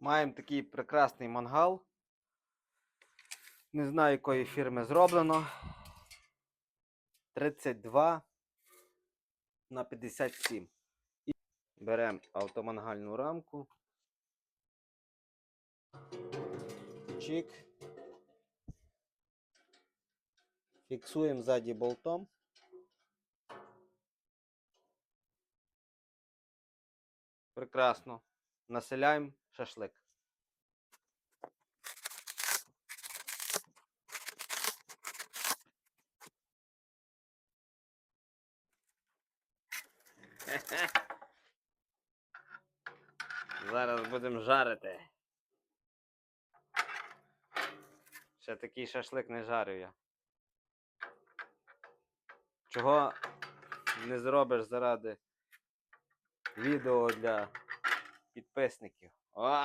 Маємо такий прекрасний мангал. Не знаю, якої фірми зроблено. 32 на 57. І беремо автомангальну рамку. Чик. Фіксуємо ззаді болтом. Прекрасно. Населяємо шашлик. Зараз будемо жарити. Ще такий шашлик не жарив я. Чого не зробиш заради відео для підписників? О!